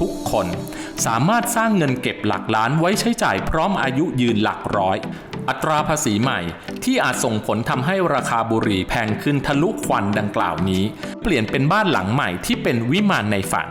ทุกคน สามารถสร้างเงินเก็บหลักล้านไว้ใช้จ่ายพร้อมอายุยืนหลักร้อย อัตราภาษีใหม่ที่อาจส่งผลทำให้ราคาบุหรี่แพงขึ้นทะลุควันดังกล่าวนี้ เปลี่ยนเป็นบ้านหลังใหม่ที่เป็นวิมานในฝัน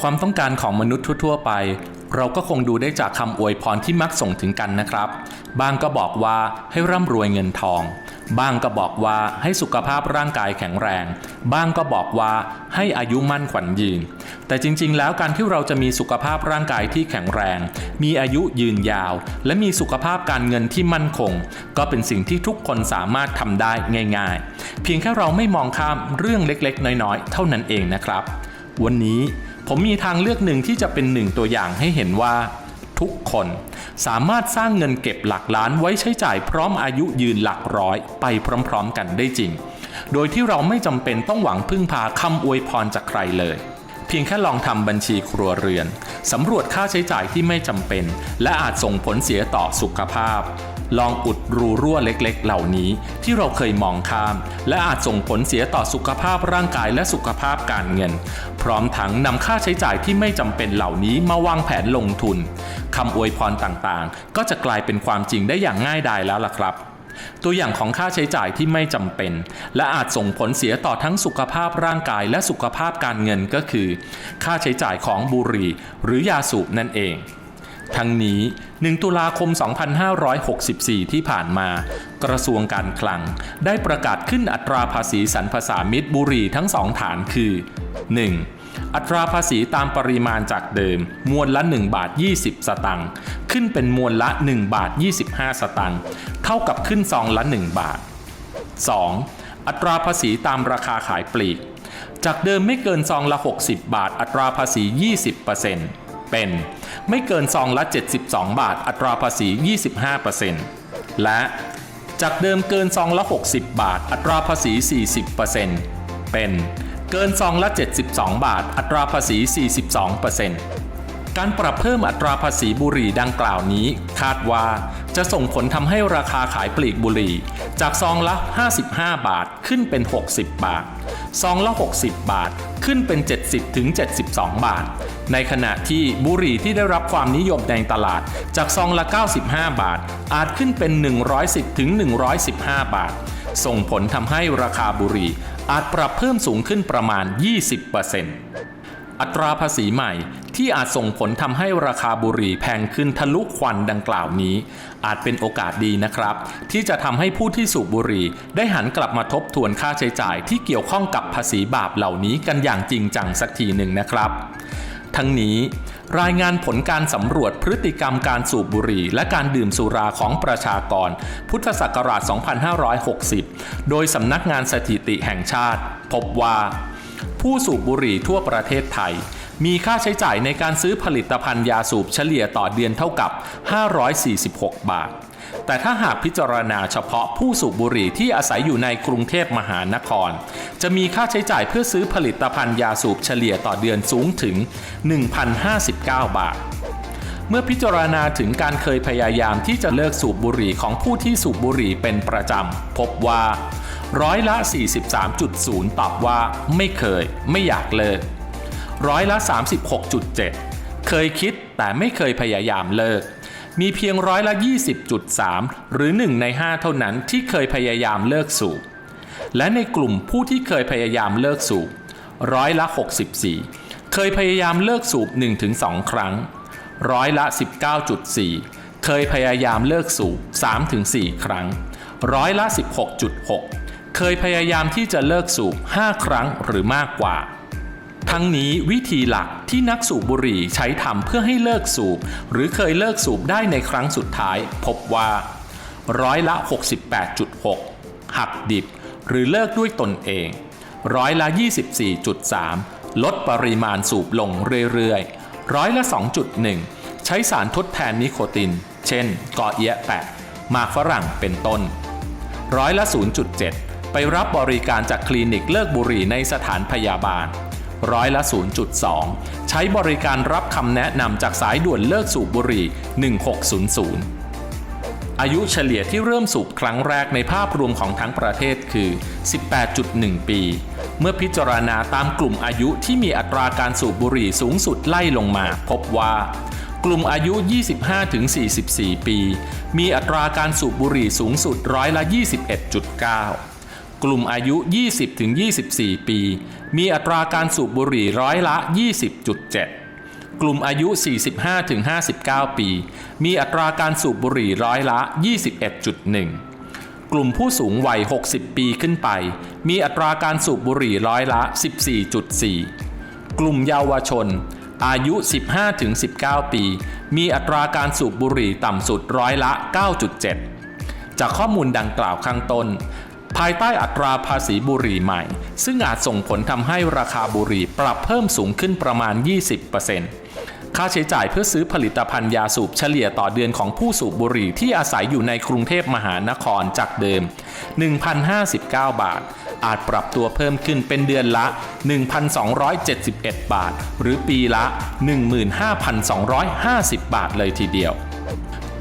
ความต้องการของมนุษย์ทั่วๆไป เราก็คงดูได้จากคำอวยพรที่มักส่งถึงกันนะครับบางก็บอกว่าให้ร่ำรวยเงินทอง บ้างก็บอกว่าให้สุขภาพร่างกายแข็งแรง บ้างก็บอกว่าให้อายุมั่นขวัญยืน แต่จริงๆ แล้วการที่เราจะมีสุขภาพร่างกายที่แข็งแรง มีอายุยืนยาว และมีสุขภาพการเงินที่มั่นคง ก็เป็นสิ่งที่ทุกคนสามารถทำได้ง่าย ๆ เพียงแค่เราไม่มองข้ามเรื่องเล็กๆ น้อยๆ เท่านั้นเองนะครับ วันนี้ ผมมีทางเลือกหนึ่งที่จะเป็นหนึ่งตัวอย่างให้เห็นว่า ทุกคนสามารถสร้างเงินเก็บหลักล้านไว้ใช้จ่ายพร้อมอายุยืนหลักร้อยไปพร้อมๆกันได้จริง โดยที่เราไม่จำเป็นต้องหวังพึ่งพาคำอวยพรจากใครเลยเพียงแค่ลองทำบัญชีครัวเรือน สำรวจค่าใช้จ่ายที่ไม่จำเป็น และอาจส่งผลเสียต่อสุขภาพ ลองอุดรูรั่วเล็กๆ เหล่านี้ที่เราเคยมองข้าม และอาจส่งผลเสียต่อสุขภาพร่างกายและสุขภาพการเงิน พร้อมทั้งนำค่าใช้จ่ายที่ไม่จำเป็นเหล่านี้มาวางแผนลงทุนคำอวยพรต่างๆ ก็จะกลายเป็นความจริงได้อย่างง่ายดายแล้วล่ะครับตัวอย่างของค่าใช้จ่ายที่ไม่จำเป็น และอาจส่งผลเสียต่อทั้งสุขภาพร่างกายและสุขภาพการเงินก็คือ ค่าใช้จ่ายของบุหรี่หรือยาสูบนั่นเอง ทั้งนี้ 1 ตุลาคม 2564 ที่ผ่านมา กระทรวงการคลังได้ประกาศขึ้นอัตราภาษีสรรพสามิตบุรีทั้งสองฐานคือ 1. อัตราภาษีตามปริมาณจากเดิม มวลละ 1 บาท 20 สตังค์ขึ้นเป็นมวลละ 1 บาท 25 สตังค์เท่ากับขึ้นซองละ 1 บาท 2. อัตราภาษีตามราคาขายปลีก จากเดิมไม่เกินซองละ 60 บาท อัตราภาษี 20% เป็น ไม่เกินซองละ 72 บาท อัตราภาษี 25%และจากเดิมเกินซองละ 60 บาท อัตราภาษี 40%เป็นเกินซองละ 72 บาท อัตราภาษี 42%การปรับเพิ่มอัตราภาษีบุหรี่ดังกล่าวนี้ คาดว่า จะส่งผลทำให้ราคาขายปลีกบุหรี่ จากซองละ 55 บาทขึ้นเป็น 60 บาท ซองละ 60 บาทขึ้นเป็น 70ถึง72 บาท ในขณะที่บุหรี่ที่ได้รับความนิยมในตลาด จากซองละ 95 บาท อาจขึ้นเป็น 110ถึง115 บาท ส่งผลทำให้ราคาบุหรี่อาจปรับเพิ่มสูงขึ้นประมาณ 20% อัตราภาษีใหม่ที่อาจส่งผลทำให้ราคาบุหรี่แพงขึ้นทะลุควันดังกล่าวนี้ อาจเป็นโอกาสดีนะครับ ที่จะทำให้ผู้ที่สูบบุหรี่ได้หันกลับมาทบทวนค่าใช้จ่ายที่เกี่ยวข้องกับภาษีบาปเหล่านี้กันอย่างจริงจังสักทีหนึ่งนะครับ ทั้งนี้รายงานผลการสำรวจพฤติกรรมการสูบบุหรี่ และการดื่มสุราของประชากร พุทธศักราช 2560 โดยสำนักงานสถิติแห่งชาติ พบว่า ผู้สูบบุหรี่ทั่วประเทศไทย มีค่าใช้จ่ายในการซื้อผลิตภัณฑ์ยาสูบเฉลี่ยต่อเดือนเท่ากับ 546 บาท แต่ถ้าหากพิจารณาเฉพาะผู้สูบบุหรี่ที่อาศัยอยู่ในกรุงเทพมหานคร จะมีค่าใช้จ่ายเพื่อซื้อผลิตภัณฑ์ยาสูบเฉลี่ยต่อเดือนสูงถึง 1,059 บาทเมื่อพิจารณาถึงการเคยพยายามที่จะเลิกสูบบุหรี่ของผู้ที่สูบบุหรี่เป็นประจำ พบว่า ร้อยละ 43.0 ตอบว่าไม่เคย ไม่อยากเลิก ร้อยละ 36.7 เคยคิดแต่ไม่เคยพยายามเลิก มีเพียงร้อยละ 20.3 หรือ 1 ใน 5 เท่านั้นที่เคยพยายามเลิกสูบ และในกลุ่มผู้ที่เคยพยายามเลิกสูบร้อยละ 64 เคยพยายามเลิกสูบ 1-2 ครั้ง ร้อยละ 19.4 เคยพยายามเลิกสูบ 3-4 ครั้ง ร้อยละ 16.6 เคยพยายามที่จะเลิกสูบ 5 ครั้งหรือมากกว่า ทั้งนี้วิธีหลักที่นักสูบบุหรี่ใช้ทำเพื่อให้เลิกสูบ หรือเคยเลิกสูบได้ในครั้งสุดท้าย พบว่าร้อยละ 68.6 หักดิบ หรือเลิกด้วยตนเอง ร้อยละ 24.3 ลดปริมาณสูบลงเรื่อยๆ ร้อยละ 2.1 ใช้สารทดแทนนิโคติน เช่นกอเอียะแปะ มากฝรั่งเป็นต้น ร้อยละ 0.7 ไปรับบริการจากคลินิกเลิกบุหรี่ในสถานพยาบาล ร้อยละ 0.2 ใช้บริการรับคำแนะนำจากสายด่วนเลิกสูบบุหรี่ 1600 อายุเฉลี่ยที่เริ่มสูบครั้งแรกในภาพรวมของทั้งประเทศคือ 18.1 ปี เมื่อพิจารณาตามกลุ่มอายุที่มีอัตราการสูบบุหรี่สูงสุดไล่ลงมา พบว่ากลุ่มอายุ 25-44 ปี มีอัตราการสูบบุหรี่สูงสุดร้อยละ 21.9 กลุ่มอายุ 20-24 ปี มีอัตราการสูบบุหรี่ร้อยละ 20.7 กลุ่มอายุ 45-59 ปี มีอัตราการสูบบุหรี่ร้อยละ 21.1 กลุ่มผู้สูงวัย 60 ปีขึ้นไป มีอัตราการสูบบุหรี่ร้อยละ 14.4 กลุ่มเยาวชน อายุ 15-19 ปี มีอัตราการสูบบุหรี่ต่ำสุดร้อยละ 9.7 จากข้อมูลดังกล่าวข้างต้น ภายใต้อัตราภาษีบุหรี่ใหม่ ซึ่งอาจส่งผลทำให้ราคาบุหรี่ปรับเพิ่มสูงขึ้นประมาณ 20%ค่าใช้จ่ายเพื่อซื้อผลิตภัณฑ์ยาสูบเฉลี่ยต่อเดือนของผู้สูบบุหรี่ที่อาศัยอยู่ในกรุงเทพมหานครจากเดิม 1,059 บาท อาจปรับตัวเพิ่มขึ้นเป็นเดือนละ 1,271 บาท หรือปีละ 15,250 บาทเลยทีเดียว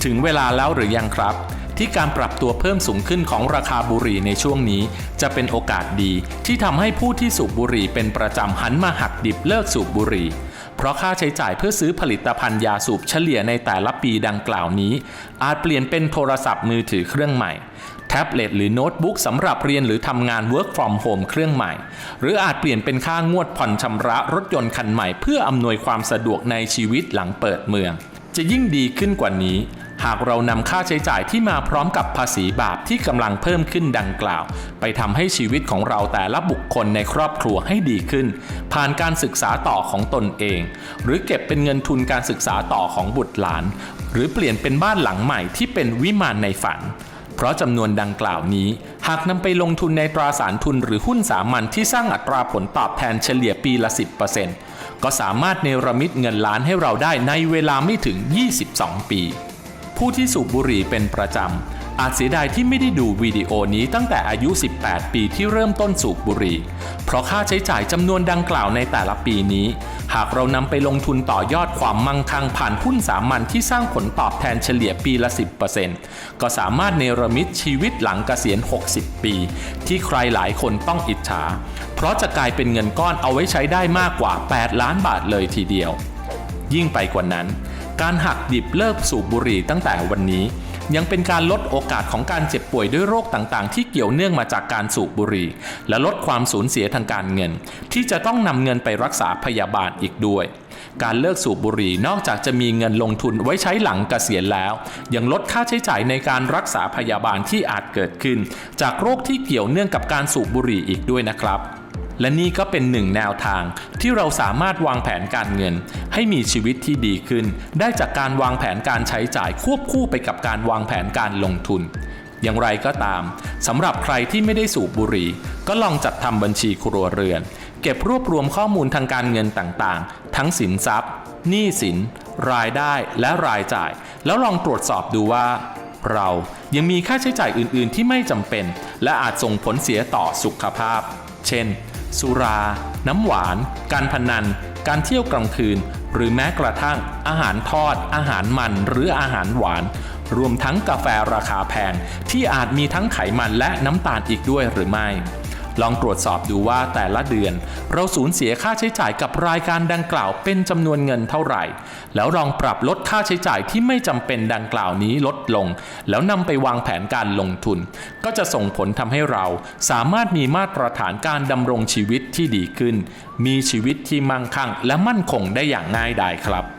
ถึงเวลาแล้วหรือยังครับ ที่การปรับตัวเพิ่มสูงขึ้นของราคาบุหรี่ในช่วงนี้ จะเป็นโอกาสดีที่ทำให้ผู้ที่สูบบุหรี่เป็นประจำหันมาหักดิบเลิกสูบบุหรี่ เพราะค่าใช้จ่ายเพื่อซื้อผลิตภัณฑ์ยาสูบเฉลี่ยในแต่ละปีดังกล่าวนี้ อาจเปลี่ยนเป็นโทรศัพท์มือถือเครื่องใหม่แท็บเล็ตหรือโน้ตบุ๊กสำหรับเรียนหรือทำงาน work from home เครื่องใหม่ หรืออาจเปลี่ยนเป็นค่างวดผ่อนชำระรถยนต์คันใหม่ เพื่ออำนวยความสะดวกในชีวิตหลังเปิดเมือง จะยิ่งดีขึ้นกว่านี้ หากเรานำค่าใช้จ่ายที่มาพร้อมกับภาษีบาปที่กำลังเพิ่มขึ้นดังกล่าว ไปทำให้ชีวิตของเราแต่ละบุคคลในครอบครัวให้ดีขึ้น ผ่านการศึกษาต่อของตนเอง หรือเก็บเป็นเงินทุนการศึกษาต่อของบุตรหลาน หรือเปลี่ยนเป็นบ้านหลังใหม่ที่เป็นวิมานในฝัน เพราะจำนวนดังกล่าวนี้ หากนำไปลงทุนในตราสารทุนหรือหุ้นสามัญที่สร้างอัตราผลตอบแทนเฉลี่ยปีละ 10%ก็สามารถเนรมิตเงินล้านให้เราได้ในเวลาไม่ถึง 22 ปี ผู้ที่สูบบุหรี่เป็นประจำ อาจเสียดายที่ไม่ได้ดูวิดีโอนี้ตั้งแต่อายุ 18 ปีที่เริ่มต้นสูบบุหรี่ เพราะค่าใช้จ่ายจำนวนดังกล่าวในแต่ละปีนี้ หากเรานำไปลงทุนต่อยอดความมั่งคั่งผ่านหุ้นสามัญที่สร้างผลตอบแทนเฉลี่ยปีละ 10%ก็สามารถเนรมิตชีวิตหลังเกษียณ 60 ปี ที่ใครหลายคนต้องอิจฉา เพราะจะกลายเป็นเงินก้อนเอาไว้ใช้ได้มากกว่า 8 ล้านบาทเลยทีเดียว ยิ่งไปกว่านั้น การหักดิบเลิกสูบบุหรี่ตั้งแต่วันนี้ ยังเป็นการลดโอกาสของการเจ็บป่วยด้วยโรคต่างๆ ที่เกี่ยวเนื่องมาจากการสูบบุหรี่ และลดความสูญเสียทางการเงิน ที่จะต้องนำเงินไปรักษาพยาบาลอีกด้วย การเลิกสูบบุหรี่นอกจากจะมีเงินลงทุนไว้ใช้หลังเกษียณแล้ว ยังลดค่าใช้จ่ายในการรักษาพยาบาลที่อาจเกิดขึ้น จากโรคที่เกี่ยวเนื่องกับการสูบบุหรี่อีกด้วยนะครับ และนี่ก็เป็นหนึ่งแนวทางที่เราสามารถวางแผนการเงิน ให้มีชีวิตที่ดีขึ้น ได้จากการวางแผนการใช้จ่ายควบคู่ไปกับการวางแผนการลงทุน อย่างไรก็ตามสำหรับใครที่ไม่ได้สูบบุหรี่ ก็ลองจัดทำบัญชีครัวเรือน เก็บรวบรวมข้อมูลทางการเงินต่างๆ ทั้งสินทรัพย์หนี้สิน รายได้และรายจ่าย แล้วลองตรวจสอบดูว่า เรายังมีค่าใช้จ่ายอื่น ๆ ที่ไม่จำเป็น และอาจส่งผลเสียต่อสุขภาพ เช่น สุรา น้ำหวาน การพนัน การเที่ยวกลางคืน หรือแม้กระทั่งอาหารทอด อาหารมันหรืออาหารหวาน รวมทั้งกาแฟราคาแพง ที่อาจมีทั้งไขมันและน้ำตาลอีกด้วยหรือไม่ ลองตรวจสอบดูว่าแต่ละเดือน เราสูญเสียค่าใช้จ่ายกับรายการดังกล่าวเป็นจำนวนเงินเท่าไหร่ แล้วลองปรับลดค่าใช้จ่ายที่ไม่จำเป็นดังกล่าวนี้ลดลง แล้วนำไปวางแผนการลงทุน ก็จะส่งผลทำให้เราสามารถมีมาตรฐานการดำรงชีวิตที่ดีขึ้น มีชีวิตที่มั่งคั่งและมั่นคงได้อย่างง่ายดายครับ